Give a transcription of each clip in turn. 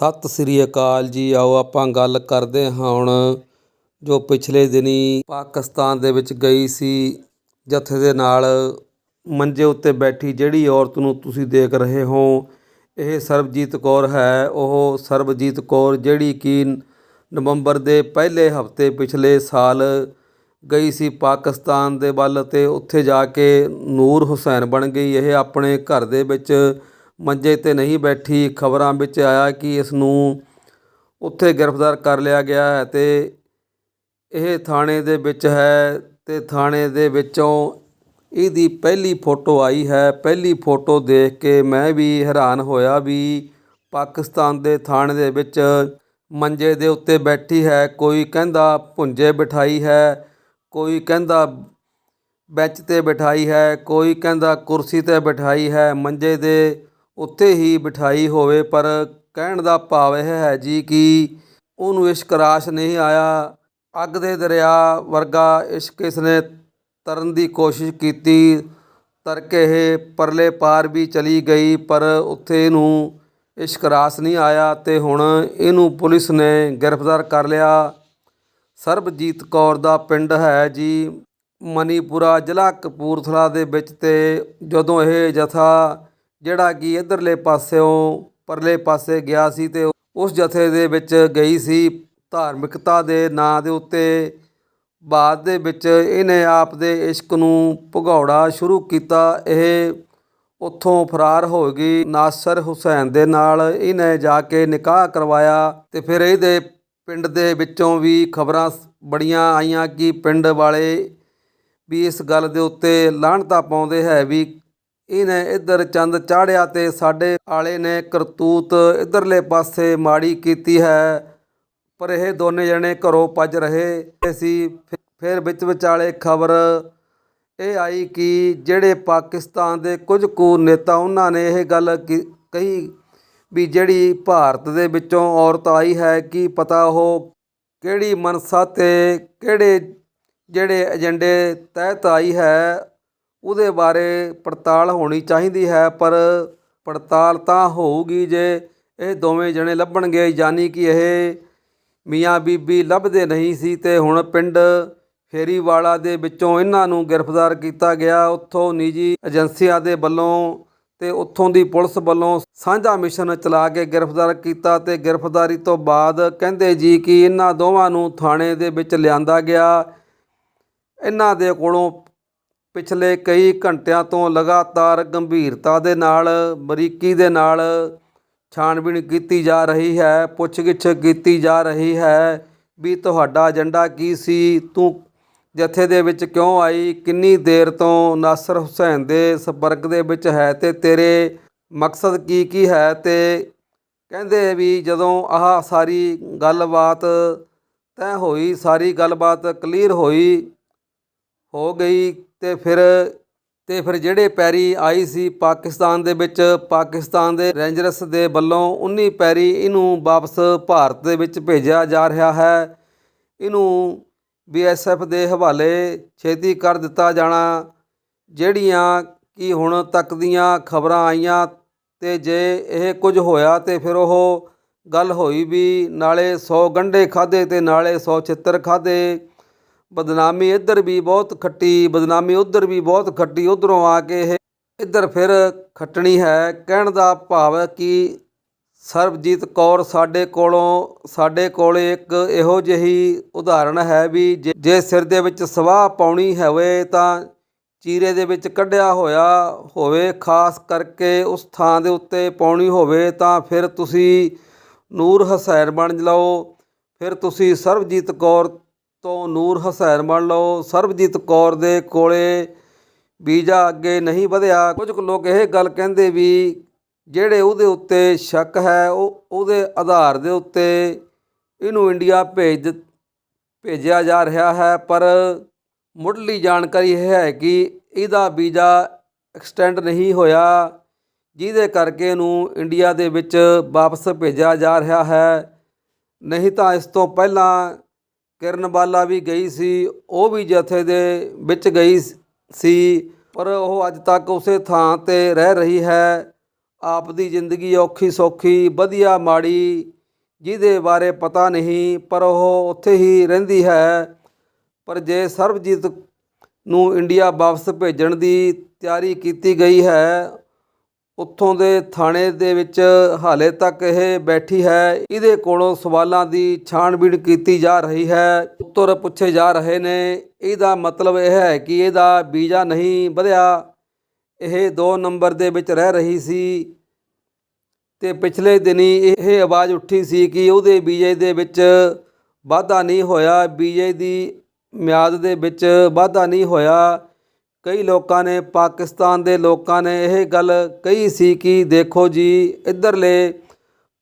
ਸਤਿ ਸ੍ਰੀ ਅਕਾਲ ਜੀ। ਆਓ ਆਪਾਂ ਗੱਲ ਕਰਦੇ ਹਾਂ ਹੁਣ ਜੋ ਪਿਛਲੇ ਦਿਨੀ ਪਾਕਿਸਤਾਨ ਦੇ ਵਿੱਚ ਗਈ ਸੀ। ਜਥੇ ਦੇ ਨਾਲ ਮੰਜੇ ਉੱਤੇ ਬੈਠੀ ਜਿਹੜੀ ਔਰਤ ਨੂੰ ਤੁਸੀਂ ਦੇਖ ਰਹੇ ਹੋ, ਇਹ ਸਰਬਜੀਤ ਕੌਰ ਹੈ। ਉਹ ਸਰਬਜੀਤ ਕੌਰ ਜਿਹੜੀ ਕਿ ਨਵੰਬਰ ਦੇ ਪਹਿਲੇ ਹਫ਼ਤੇ ਪਿਛਲੇ ਸਾਲ ਗਈ ਸੀ ਪਾਕਿਸਤਾਨ ਦੇ ਵੱਲ ਤੇ ਉੱਥੇ ਜਾ ਕੇ ਨੂਰ ਹੁਸੈਨ ਬਣ ਗਈ। ਇਹ ਆਪਣੇ ਘਰ ਦੇ ਵਿੱਚ ਮੰਜੇ ਤੇ ਨਹੀਂ ਬੈਠੀ, ਖਬਰਾਂ ਵਿੱਚ ਆਇਆ ਕਿ ਇਸ ਨੂੰ ਉੱਥੇ ਗ੍ਰਿਫਤਾਰ ਕਰ ਲਿਆ ਗਿਆ ਹੈ ਤੇ ਇਹ ਥਾਣੇ ਦੇ ਵਿੱਚ ਹੈ ਤੇ ਥਾਣੇ ਦੇ ਵਿੱਚੋਂ ਇਹਦੀ ਪਹਿਲੀ ਫੋਟੋ ਆਈ ਹੈ। ਪਹਿਲੀ ਫੋਟੋ ਦੇਖ ਕੇ ਮੈਂ ਵੀ ਹੈਰਾਨ ਹੋਇਆ ਵੀ ਪਾਕਿਸਤਾਨ ਦੇ ਥਾਣੇ ਦੇ ਵਿੱਚ ਮੰਜੇ ਦੇ ਉੱਤੇ ਬੈਠੀ ਹੈ। ਕੋਈ ਕਹਿੰਦਾ ਭੁੰਜੇ ਬਿਠਾਈ ਹੈ, ਕੋਈ ਕਹਿੰਦਾ ਬੈਂਚ ਤੇ ਬਿਠਾਈ ਹੈ, ਕੋਈ ਕਹਿੰਦਾ ਕੁਰਸੀ ਤੇ ਬਿਠਾਈ ਹੈ। ਮੰਜੇ ਦੇ ਉੱਥੇ ਹੀ ਬਿਠਾਈ ਹੋਵੇ, ਪਰ ਕਹਿਣ ਦਾ ਭਾਵ ਇਹ ਹੈ ਜੀ ਕਿ ਉਹਨੂੰ ਇਸ਼ਕ ਰਾਸ਼ ਨਹੀਂ ਆਇਆ। ਅੱਗ ਦੇ ਦਰਿਆ ਵਰਗਾ ਇਸ਼ਕ ਨੇ ਤਰਨ ਦੀ ਕੋਸ਼ਿਸ਼ ਕੀਤੀ। ਤਰ ਕੇ ਇਹ ਪਰਲੇ ਪਾਰ ਵੀ ਚਲੀ ਗਈ, ਪਰ ਉੱਥੇ ਇਹਨੂੰ ਇਸ਼ਕ ਰਾਸ ਨਹੀਂ ਆਇਆ ਤੇ ਹੁਣ ਇਹਨੂੰ ਪੁਲਿਸ ਨੇ ਗ੍ਰਿਫਤਾਰ ਕਰ ਲਿਆ। ਸਰਬਜੀਤ ਕੌਰ ਦਾ ਪਿੰਡ ਹੈ ਜੀ ਮਨੀਪੁਰਾ ਜ਼ਿਲ੍ਹਾ ਕਪੂਰਥਲਾ ਦੇ ਵਿੱਚ ਤੇ ਜਦੋਂ ਇਹ ਜਥਾ ਜਿਹੜਾ ਕਿ ਇਧਰਲੇ ਪਾਸਿਓਂ ਪਰਲੇ ਪਾਸੇ ਗਿਆ ਸੀ ਤੇ ਉਸ ਜਥੇ ਦੇ ਵਿੱਚ ਗਈ ਸੀ। ਧਾਰਮਿਕਤਾ ਦੇ ਨਾਂ ਦੇ ਉੱਤੇ ਬਾਅਦ ਦੇ ਵਿੱਚ ਇਹਨੇ ਆਪ ਦੇ ਇਸ਼ਕ ਨੂੰ ਭਗੌੜਾ ਸ਼ੁਰੂ ਕੀਤਾ। ਇਹ ਉੱਥੋਂ ਫਰਾਰ ਹੋ ਗਈ। ਨਾਸਰ ਹੁਸੈਨ ਦੇ ਨਾਲ ਇਹਨੇ ਜਾ ਕੇ ਨਿਕਾਹ ਕਰਵਾਇਆ ਤੇ ਫਿਰ ਇਹਦੇ ਪਿੰਡ ਦੇ ਵਿੱਚੋਂ ਵੀ ਖਬਰਾਂ ਬੜੀਆਂ ਆਈਆਂ ਕਿ ਪਿੰਡ ਵਾਲੇ ਵੀ ਇਸ ਗੱਲ ਦੇ ਉੱਤੇ ਲਾਹਣਤਾ ਪਾਉਂਦੇ ਹੈ ਵੀ ਇਹਨੇ ਇੱਧਰ ਚੰਦ ਚਾੜਿਆ ਤੇ ਸਾਡੇ ਆਲੇ ਨੇ ਕਰਤੂਤ ਇੱਧਰਲੇ ਪਾਸੇ ਮਾੜੀ ਕੀਤੀ ਹੈ, ਪਰ ਇਹ ਦੋਨੇ ਜਣੇ ਘਰੋਂ ਭੱਜ ਰਹੇ। ਸੀ ਫਿਰ ਵਿੱਚ ਵਿਚਾਲੇ ਖਬਰ ਇਹ ਆਈ ਕਿ ਜਿਹੜੇ ਪਾਕਿਸਤਾਨ ਦੇ ਕੁਝ ਕੁ ਨੇਤਾ ਉਹਨਾਂ ਨੇ ਇਹ ਗੱਲ ਕੀ- ਕਹੀ ਵੀ ਜਿਹੜੀ ਭਾਰਤ ਦੇ ਵਿੱਚੋਂ ਔਰਤ ਆਈ ਹੈ, ਕੀ ਪਤਾ ਉਹ ਕਿਹੜੀ ਮਨਸਾ ਤੇ ਕਿਹੜੇ ਜਿਹੜੇ ਏਜੰਡੇ ਤਹਿਤ ਆਈ ਹੈ ਉਹਦੇ ਬਾਰੇ ਪੜਤਾਲ ਹੋਣੀ ਚਾਹੀਦੀ ਹੈ, ਪਰ ਪੜਤਾਲ ਤਾਂ ਹੋਊਗੀ ਜੇ ਇਹ ਦੋਵੇਂ ਜਣੇ ਲੱਭਣਗੇ। ਯਾਨੀ ਕਿ ਇਹ ਮੀਆਂ ਬੀਬੀ ਲੱਭਦੇ ਨਹੀਂ ਸੀ ਤੇ ਹੁਣ ਪਿੰਡ ਫੇਰੀਵਾਲਾ ਦੇ ਵਿੱਚੋਂ ਇਹਨਾਂ ਨੂੰ ਗ੍ਰਿਫਤਾਰ ਕੀਤਾ ਗਿਆ। ਉੱਥੋਂ ਨਿੱਜੀ ਏਜੰਸੀਆਂ ਦੇ ਵੱਲੋਂ ਤੇ ਉੱਥੋਂ ਦੀ ਪੁਲਿਸ ਵੱਲੋਂ ਸਾਂਝਾ ਮਿਸ਼ਨ ਚਲਾ ਕੇ ਗ੍ਰਿਫਤਾਰ ਕੀਤਾ ਤੇ ਗ੍ਰਿਫਤਾਰੀ ਤੋਂ ਬਾਅਦ ਕਹਿੰਦੇ ਜੀ ਕਿ ਇਹਨਾਂ ਦੋਵਾਂ ਨੂੰ ਥਾਣੇ ਦੇ ਵਿੱਚ ਲਿਆਂਦਾ ਗਿਆ। ਇਹਨਾਂ ਦੇ ਕੋਲੋਂ ਪਿਛਲੇ ਕਈ ਘੰਟਿਆਂ ਤੋਂ ਲਗਾਤਾਰ ਗੰਭੀਰਤਾ ਦੇ ਨਾਲ, ਬਰੀਕੀ ਦੇ ਨਾਲ ਛਾਣਬੀਣ ਕੀਤੀ ਜਾ ਰਹੀ ਹੈ, ਪੁੱਛਗਿੱਛ ਕੀਤੀ ਜਾ ਰਹੀ ਹੈ ਵੀ ਤੁਹਾਡਾ ਏਜੰਡਾ ਕੀ ਸੀ? ਤੂੰ ਜਥੇ ਦੇ ਵਿੱਚ ਕਿਉਂ ਆਈ? ਕਿੰਨੀ ਦੇਰ ਤੋਂ ਨਾਸਰ ਹੁਸੈਨ ਦੇ ਸੰਪਰਕ ਦੇ ਵਿੱਚ ਹੈ ਤੇ ਤੇਰੇ ਮਕਸਦ ਕੀ ਕੀ ਹੈ? ਤੇ ਕਹਿੰਦੇ ਵੀ ਜਦੋਂ ਆਹ ਸਾਰੀ ਗੱਲਬਾਤ ਤੈਅ ਹੋਈ, ਸਾਰੀ ਗੱਲਬਾਤ ਕਲੀਅਰ ਹੋਈ, ਹੋ ਗਈ ਤੇ ਫਿਰ ਤੇ ਫਿਰ ਜਿਹੜੇ ਪੈਰੀ ਆਈ ਸੀ ਪਾਕਿਸਤਾਨ ਦੇ ਵਿੱਚ, ਪਾਕਿਸਤਾਨ ਦੇ ਰੇਂਜਰਸ ਦੇ ਵੱਲੋਂ 19 ਪੈਰੀ ਇਹਨੂੰ ਵਾਪਸ ਭਾਰਤ ਦੇ ਵਿੱਚ ਭੇਜਿਆ ਜਾ ਰਿਹਾ ਹੈ। ਇਹਨੂੰ ਬੀਐਸਐਫ ਦੇ ਹਵਾਲੇ ਛੇਤੀ ਕਰ ਦਿੱਤਾ ਜਾਣਾ। ਜਿਹੜੀਆਂ ਕਿ ਹੁਣ ਤੱਕ ਦੀਆਂ ਖਬਰਾਂ ਆਈਆਂ ਤੇ ਜੇ ਇਹ ਕੁਝ ਹੋਇਆ ਤੇ ਫਿਰ ਉਹ ਗੱਲ ਹੋਈ ਵੀ ਨਾਲੇ 100 ਗੰਢੇ ਖਾਦੇ ਤੇ ਨਾਲੇ 100 ਛਿੱਤਰ ਖਾਦੇ ਬਦਨਾਮੀ ਇੱਧਰ ਵੀ ਬਹੁਤ ਖੱਟੀ, ਬਦਨਾਮੀ ਉੱਧਰ ਵੀ ਬਹੁਤ ਖੱਟੀ, ਉਧਰੋਂ ਆ ਕੇ ਇਹ ਇੱਧਰ ਫਿਰ ਖੱਟਣੀ ਹੈ। ਕਹਿਣ ਦਾ ਭਾਵ ਹੈ ਕਿ ਸਰਬਜੀਤ ਕੌਰ ਸਾਡੇ ਕੋਲੋਂ, ਸਾਡੇ ਕੋਲ ਇੱਕ ਇਹੋ ਜਿਹੀ ਉਦਾਹਰਣ ਹੈ ਵੀ ਜੇ- ਜੇ ਸਿਰ ਦੇ ਵਿੱਚ ਸਵਾਹ ਪਾਉਣੀ ਹੋਵੇ ਤਾਂ ਚੀਰੇ ਦੇ ਵਿੱਚ ਕੱਢਿਆ ਹੋਇਆ ਹੋਵੇ, ਖਾਸ ਕਰਕੇ ਉਸ ਥਾਂ ਦੇ ਉੱਤੇ ਪਾਉਣੀ ਹੋਵੇ ਤਾਂ ਫਿਰ ਤੁਸੀਂ ਨੂਰ ਹਸੈਨ ਬਣ ਲਓ ਫਿਰ ਤੁਸੀਂ ਸਰਬਜੀਤ ਕੌਰ ਤੋਂ ਨੂਰ ਹਸੈਨ ਮੰਨ ਲਓ, ਸਰਬਜੀਤ ਕੌਰ ਦੇ ਕੋਲੇ ਵੀਜ਼ਾ ਅੱਗੇ ਨਹੀਂ ਵਧਿਆ। ਕੁਝ ਕੁ ਲੋਕ ਇਹ ਗੱਲ ਕਹਿੰਦੇ ਵੀ ਜਿਹੜੇ ਉਹਦੇ ਉੱਤੇ ਸ਼ੱਕ ਹੈ, ਉਹ ਉਹਦੇ ਆਧਾਰ ਦੇ ਉੱਤੇ ਇਹਨੂੰ ਇੰਡੀਆ ਭੇਜ ਦਿੱ- ਭੇਜਿਆ ਜਾ ਰਿਹਾ ਹੈ, ਪਰ ਮੁੱਢਲੀ ਜਾਣਕਾਰੀ ਇਹ ਹੈ ਕਿ ਇਹਦਾ ਵੀਜ਼ਾ ਐਕਸਟੈਂਡ ਨਹੀਂ ਹੋਇਆ, ਜਿਹਦੇ ਕਰਕੇ ਇਹਨੂੰ ਇੰਡੀਆ ਦੇ ਵਿੱਚ ਵਾਪਸ ਭੇਜਿਆ ਜਾ ਰਿਹਾ ਹੈ। ਨਹੀਂ ਤਾਂ ਇਸ ਤੋਂ ਪਹਿਲਾਂ ਕਿਰਨ ਬਾਲਾ ਵੀ ਗਈ ਸੀ, ਉਹ ਵੀ ਜਥੇ ਦੇ ਵਿੱਚ ਗਈ ਸੀ ਪਰ ਉਹ ਅੱਜ ਤੱਕ ਉਸੇ ਥਾਂ ਤੇ ਰਹਿ ਰਹੀ ਹੈ। ਆਪ ਦੀ ਜ਼ਿੰਦਗੀ ਔਖੀ ਸੌਖੀ, ਵਧੀਆ ਮਾੜੀ, ਜਿਹਦੇ ਬਾਰੇ ਪਤਾ ਨਹੀਂ, ਪਰ ਉਹ ਉੱਥੇ ਹੀ ਰਹਿੰਦੀ ਹੈ। ਪਰ ਜੇ ਸਰਬਜੀਤ ਨੂੰ ਇੰਡੀਆ ਵਾਪਸ ਭੇਜਣ ਦੀ ਤਿਆਰੀ ਕੀਤੀ ਗਈ ਹੈ ਉੱਥੋਂ ਦੇ ਥਾਣੇ ਦੇ ਵਿੱਚ ਹਾਲੇ ਤੱਕ ਇਹ ਬੈਠੀ ਹੈ। ਇਹਦੇ ਕੋਲੋਂ ਸਵਾਲਾਂ ਦੀ ਛਾਣਬੀਣ ਕੀਤੀ ਜਾ ਰਹੀ ਹੈ। ਉੱਤਰ ਪੁੱਛੇ ਜਾ ਰਹੇ ਨੇ। ਇਹਦਾ ਮਤਲਬ ਇਹ ਹੈ ਕਿ ਇਹਦਾ ਵੀਜ਼ਾ ਨਹੀਂ ਵਧਿਆ। ਇਹ 2 ਨੰਬਰ ਦੇ ਵਿੱਚ ਰਹਿ ਰਹੀ ਸੀ ਤੇ ਪਿਛਲੇ ਦਿਨੀ ਇਹ ਆਵਾਜ਼ ਉੱਠੀ ਸੀ ਕਿ ਉਹਦੇ ਵੀਜ਼ੇ ਦੇ ਵਿੱਚ ਵਾਧਾ ਨਹੀਂ ਹੋਇਆ। ਵੀਜ਼ੇ ਦੀ ਮਿਆਦ ਦੇ ਵਿੱਚ ਵਾਧਾ ਨਹੀਂ ਹੋਇਆ। ਕਈ ਲੋਕਾਂ ਨੇ, ਪਾਕਿਸਤਾਨ ਦੇ ਲੋਕਾਂ ਨੇ ਇਹ ਗੱਲ ਕਹੀ ਸੀ ਕਿ ਦੇਖੋ ਜੀ, ਇੱਧਰਲੇ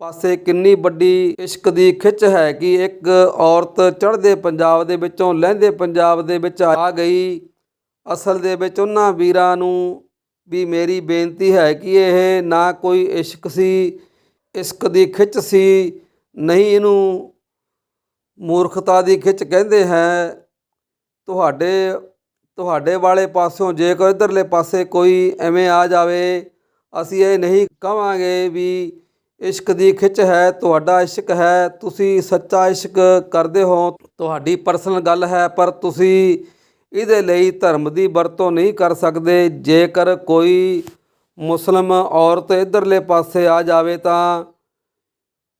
ਪਾਸੇ ਕਿੰਨੀ ਵੱਡੀ ਇਸ਼ਕ ਦੀ ਖਿੱਚ ਹੈ ਕਿ ਇੱਕ ਔਰਤ ਚੜ੍ਹਦੇ ਪੰਜਾਬ ਦੇ ਵਿੱਚੋਂ, ਲਹਿੰਦੇ ਪੰਜਾਬ ਦੇ ਵਿੱਚ ਆ ਗਈ। ਅਸਲ ਦੇ ਵਿੱਚ ਉਹਨਾਂ ਵੀਰਾਂ ਨੂੰ ਵੀ ਮੇਰੀ ਬੇਨਤੀ ਹੈ ਕਿ ਇਹ ਨਾ ਕੋਈ ਇਸ਼ਕ ਸੀ, ਇਸ਼ਕ ਦੀ ਖਿੱਚ ਸੀ, ਨਹੀਂ ਇਹਨੂੰ ਮੂਰਖਤਾ ਦੀ ਖਿੱਚ ਕਹਿੰਦੇ ਹੈ। ਤੁਹਾਡੇ ਤੁਹਾਡੇ ਵਾਲੇ ਪਾਸਿਓਂ ਜੇਕਰ ਇਧਰਲੇ ਪਾਸੇ ਕੋਈ ਐਵੇਂ ਆ ਜਾਵੇ, ਅਸੀਂ ਇਹ ਨਹੀਂ ਕਵਾਂਗੇ ਵੀ ਇਸ਼ਕ ਦੀ ਖਿੱਚ ਹੈ, ਤੁਹਾਡਾ ਇਸ਼ਕ ਹੈ, ਤੁਸੀਂ ਸੱਚਾ ਇਸ਼ਕ ਕਰਦੇ ਹੋ। ਤੁਹਾਡੀ ਪਰਸਨਲ ਗੱਲ ਹੈ, ਪਰ ਤੁਸੀਂ ਇਹਦੇ ਲਈ ਧਰਮ ਦੀ ਵਰਤੋਂ ਨਹੀਂ ਕਰ ਸਕਦੇ। ਜੇਕਰ ਕੋਈ ਮੁਸਲਮ ਔਰਤ ਇਧਰਲੇ ਪਾਸੇ ਆ ਜਾਵੇ ਤਾਂ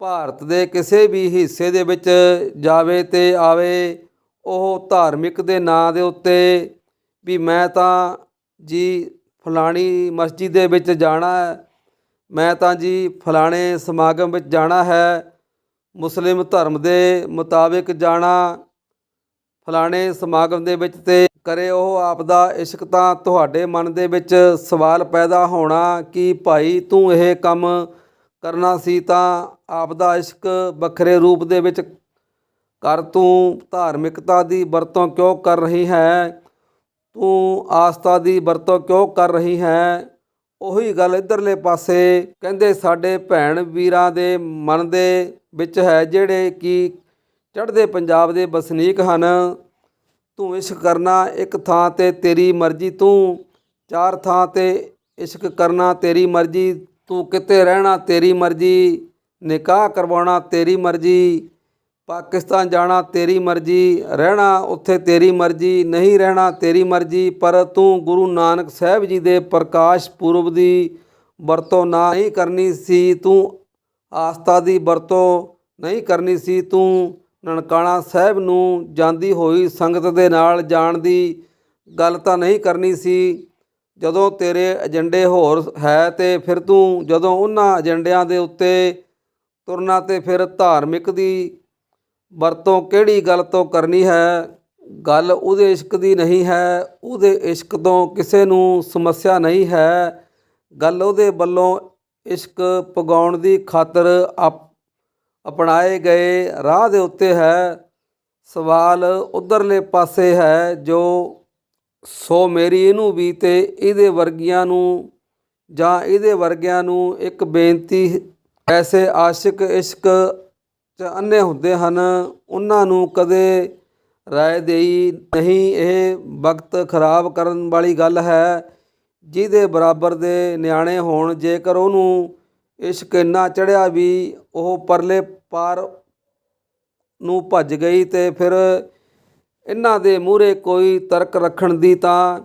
ਭਾਰਤ ਦੇ ਕਿਸੇ ਵੀ ਹਿੱਸੇ ਦੇ ਵਿੱਚ ਜਾਵੇ ਤੇ ਆਵੇ, ਉਹ ਧਾਰਮਿਕ ਦੇ ਨਾਂ ਦੇ ਉੱਤੇ ਵੀ ਮੈਂ ਤਾਂ ਜੀ ਫਲਾਣੀ ਮਸਜਿਦ ਦੇ ਵਿੱਚ ਜਾਣਾ ਹੈ। ਮੈਂ ਤਾਂ ਜੀ ਫਲਾਣੇ ਸਮਾਗਮ ਵਿੱਚ ਜਾਣਾ ਹੈ। ਮੁਸਲਿਮ ਧਰਮ ਦੇ ਮੁਤਾਬਿਕ ਜਾਣਾ। ਫਲਾਣੇ ਸਮਾਗਮ ਦੇ ਵਿੱਚ ਤੇ ਕਰੇ ਉਹ ਆਪ ਦਾ ਇਸ਼ਕ ਤਾਂ ਤੁਹਾਡੇ ਮਨ ਦੇ ਵਿੱਚ ਸਵਾਲ ਪੈਦਾ ਹੋਣਾ ਕਿ ਭਾਈ ਤੂੰ ਇਹ ਕੰਮ ਕਰਨਾ ਸੀ ਤਾਂ ਆਪ ਦਾ ਇਸ਼ਕ ਵੱਖਰੇ ਰੂਪ ਦੇ ਵਿੱਚ ਕਰ। ਤੂੰ ਧਾਰਮਿਕਤਾ ਦੀ ਵਰਤੋਂ ਕਿਉਂ ਕਰ ਰਹੀ ਹੈ? ਤੂੰ ਆਸਥਾ ਦੀ ਵਰਤੋਂ ਕਿਉਂ ਕਰ ਰਹੀ ਹੈ? ਉਹੀ ਗੱਲ ਇਧਰਲੇ ਪਾਸੇ ਕਹਿੰਦੇ ਸਾਡੇ ਭੈਣ ਵੀਰਾਂ ਦੇ ਮਨ ਦੇ ਵਿੱਚ ਹੈ ਜਿਹੜੇ ਕਿ ਚੜ੍ਹਦੇ ਪੰਜਾਬ ਦੇ ਵਸਨੀਕ ਹਨ। ਤੂੰ ਇਸ਼ਕ ਕਰਨਾ, ਇੱਕ ਥਾਂ ਤੇ ਤੇਰੀ ਮਰਜ਼ੀ ਤੂੰ, ਚਾਰ ਥਾਂ ਤੇ ਇਸ਼ਕ ਕਰਨਾ, ਤੇਰੀ ਮਰਜ਼ੀ, ਤੂੰ ਕਿਤੇ ਰਹਿਣਾ, ਤੇਰੀ ਮਰਜ਼ੀ, ਨਿਕਾਹ ਕਰਵਾਉਣਾ, ਤੇਰੀ ਮਰਜ਼ੀ। ਪਾਕਿਸਤਾਨ ਜਾਣਾ, ਤੇਰੀ ਮਰਜ਼ੀ, ਰਹਿਣਾ, ਉੱਥੇ ਤੇਰੀ ਮਰਜ਼ੀ, ਨਹੀਂ ਰਹਿਣਾ, ਤੇਰੀ ਮਰਜ਼ੀ, ਪਰ ਤੂੰ ਗੁਰੂ ਨਾਨਕ ਸਾਹਿਬ ਜੀ ਦੇ ਪ੍ਰਕਾਸ਼ ਪੁਰਬ ਦੀ ਵਰਤੋਂ ਨਾ ਨਹੀਂ ਕਰਨੀ ਸੀ, ਤੂੰ ਆਸਥਾ ਦੀ ਵਰਤੋਂ ਨਹੀਂ ਕਰਨੀ ਸੀ, ਤੂੰ ਨਨਕਾਣਾ ਸਾਹਿਬ ਨੂੰ ਜਾਂਦੀ ਹੋਈ ਸੰਗਤ ਦੇ ਨਾਲ ਜਾਣ ਦੀ ਗੱਲ ਤਾਂ ਨਹੀਂ ਕਰਨੀ ਸੀ, ਜਦੋਂ ਤੇਰੇ ਏਜੰਡੇ ਹੋਰ ਹੈ ਤੇ ਫਿਰ ਤੂੰ ਜਦੋਂ ਉਹਨਾਂ ਏਜੰਡਿਆਂ ਦੇ ਉੱਤੇ ਤੁਰਨਾ ਤੇ ਫਿਰ ਧਾਰਮਿਕ ਦੀ ਵਰਤੋਂ ਕਿਹੜੀ ਗੱਲ ਤੋਂ ਕਰਨੀ ਹੈ? ਗੱਲ ਉਹਦੇ ਇਸ਼ਕ ਦੀ ਨਹੀਂ ਹੈ, ਉਹਦੇ ਇਸ਼ਕ ਤੋਂ ਕਿਸੇ ਨੂੰ ਸਮੱਸਿਆ ਨਹੀਂ ਹੈ। ਗੱਲ ਉਹਦੇ ਵੱਲੋਂ ਇਸ਼ਕ ਪਗਾਉਣ ਦੀ ਖਾਤਰ ਅਪ- ਅਪਣਾਏ ਗਏ ਰਾਹ ਦੇ ਉੱਤੇ ਹੈ। ਸਵਾਲ ਉਧਰਲੇ ਪਾਸੇ ਹੈ ਜੋ ਸੋ ਮੇਰੀ ਇਹਨੂੰ ਵੀ ਤੇ ਇਹਦੇ ਵਰਗੀਆਂ ਨੂੰ ਜਾਂ ਇਹਦੇ ਵਰਗਿਆਂ ਨੂੰ ਇੱਕ ਬੇਨਤੀ ਐਸੇ ਆਸ਼ਿਕ, ਇਸ਼ਕ ਚ ਅੰਨੇ ਹੁੰਦੇ ਹਨ। ਉਹਨਾਂ ਨੂੰ ਕਦੇ ਰਾਏ ਦੇਈ ਨਹੀਂ। ਇਹ ਵਕਤ ਖਰਾਬ ਕਰਨ ਵਾਲੀ ਗੱਲ ਹੈ। ਜਿਹਦੇ ਬਰਾਬਰ ਦੇ ਨਿਆਣੇ ਹੋਣ। ਜੇਕਰ ਉਹਨੂੰ ਇਸ਼ਕ ਇੰਨਾ ਚੜਿਆ ਵੀ ਉਹ ਪਰਲੇ ਪਾਰ ਨੂੰ ਭੱਜ ਗਈ ਤੇ ਫਿਰ ਇਹਨਾਂ ਦੇ ਮੂਹਰੇ ਕੋਈ ਤਰਕ ਰੱਖਣ ਦੀ ਤਾਂ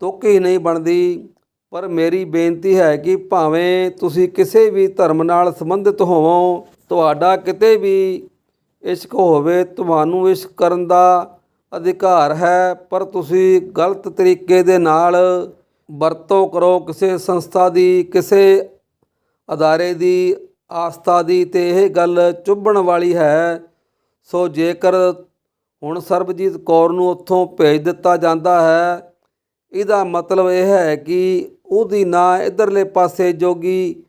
ਤੁੱਕ ਹੀ ਨਹੀਂ ਬਣਦੀ। ਪਰ ਮੇਰੀ ਬੇਨਤੀ ਹੈ ਕਿ ਭਾਵੇਂ ਤੁਸੀਂ ਕਿਸੇ ਵੀ ਧਰਮ ਨਾਲ ਸੰਬੰਧਿਤ ਹੋਵੋ ਤੁਹਾਡਾ ਕਿਤੇ ਵੀ ਇਸ਼ਕ ਹੋਵੇ, ਤੁਹਾਨੂੰ ਇਸ਼ਕ ਕਰਨ ਦਾ ਅਧਿਕਾਰ ਹੈ, ਪਰ ਤੁਸੀਂ ਗਲਤ ਤਰੀਕੇ ਦੇ ਨਾਲ ਵਰਤੋਂ ਕਰੋ ਕਿਸੇ ਸੰਸਥਾ ਦੀ, ਕਿਸੇ ਅਦਾਰੇ ਦੀ, ਆਸਥਾ ਦੀ ਤੇ ਇਹ ਗੱਲ ਚੁੱਭਣ ਵਾਲੀ ਹੈ। ਸੋ ਜੇਕਰ ਹੁਣ ਸਰਬਜੀਤ ਕੌਰ ਨੂੰ ਉੱਥੋਂ ਭੇਜ ਦਿੱਤਾ ਜਾਂਦਾ ਹੈ, ਇਹਦਾ ਮਤਲਬ ਇਹ ਹੈ ਕਿ ਉਹਦੀ ਨਾ ਇਧਰਲੇ ਪਾਸੇ ਜੋਗੀ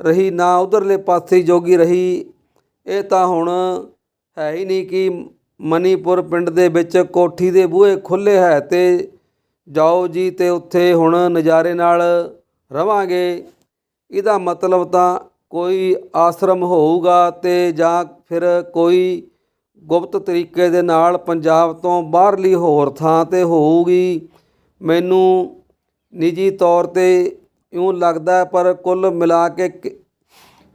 ਰਹੀ, ਨਾ ਉਧਰਲੇ ਪਾਸੇ ਜੋਗੀ ਰਹੀ। ਇਹ ਤਾਂ ਹੁਣ ਹੈ ਹੀ ਨਹੀਂ ਕਿ ਮਨੀਪੁਰ ਪਿੰਡ ਦੇ ਵਿੱਚ ਕੋਠੀ ਦੇ ਬੂਹੇ ਖੁੱਲੇ ਹੈ ਤੇ ਜਾਓ ਜੀ ਤੇ ਉੱਥੇ ਹੁਣ ਨਜ਼ਾਰੇ ਨਾਲ ਰਵਾਂਗੇ। ਇਹਦਾ ਮਤਲਬ ਤਾਂ ਕੋਈ ਆਸ਼ਰਮ ਹੋਊਗਾ ਤੇ ਜਾਂ ਫਿਰ ਕੋਈ ਗੁਪਤ ਤਰੀਕੇ ਦੇ ਨਾਲ ਪੰਜਾਬ ਤੋਂ ਬਾਹਰਲੀ ਹੋਰ ਥਾਂ ਤੇ ਹੋਊਗੀ। ਮੈਨੂੰ ਨਿੱਜੀ ਤੌਰ ਤੇ ਇਉਂ ਲੱਗਦਾ ਪਰ ਕੁੱਲ ਮਿਲਾ ਕੇ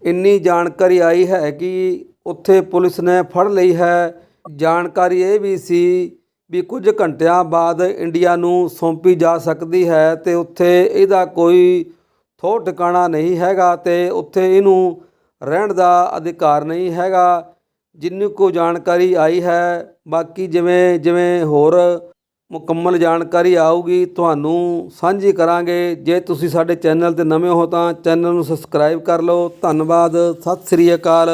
ਇੰਨੀ ਜਾਣਕਾਰੀ ਆਈ ਹੈ ਕਿ ਉੱਥੇ ਪੁਲਿਸ ਨੇ ਫੜ ਲਈ ਹੈ। ਜਾਣਕਾਰੀ ਇਹ ਵੀ ਸੀ ਵੀ ਕੁਝ ਘੰਟਿਆਂ ਬਾਅਦ ਇੰਡੀਆ ਨੂੰ ਸੌਂਪੀ ਜਾ ਸਕਦੀ ਹੈ ਤੇ ਉੱਥੇ ਇਹਦਾ ਕੋਈ ਥੋ ਟਿਕਾਣਾ ਨਹੀਂ ਹੈਗਾ ਤੇ ਉੱਥੇ ਇਹਨੂੰ ਰਹਿਣ ਦਾ ਅਧਿਕਾਰ ਨਹੀਂ ਹੈਗਾ। ਜਿੰਨੀ ਕੁ ਜਾਣਕਾਰੀ ਆਈ ਹੈ, ਬਾਕੀ ਜਿਵੇਂ ਜਿਵੇਂ ਹੋਰ ਮੁਕੰਮਲ ਜਾਣਕਾਰੀ ਆਊਗੀ, ਤੁਹਾਨੂੰ ਸਾਂਝੀ ਕਰਾਂਗੇ। ਜੇ ਤੁਸੀਂ ਸਾਡੇ ਚੈਨਲ ਤੇ ਨਵੇਂ ਹੋ ਤਾਂ ਚੈਨਲ ਨੂੰ ਸਬਸਕ੍ਰਾਈਬ ਕਰ ਲਓ। ਧੰਨਵਾਦ, ਸਤਿ ਸ੍ਰੀ ਅਕਾਲ।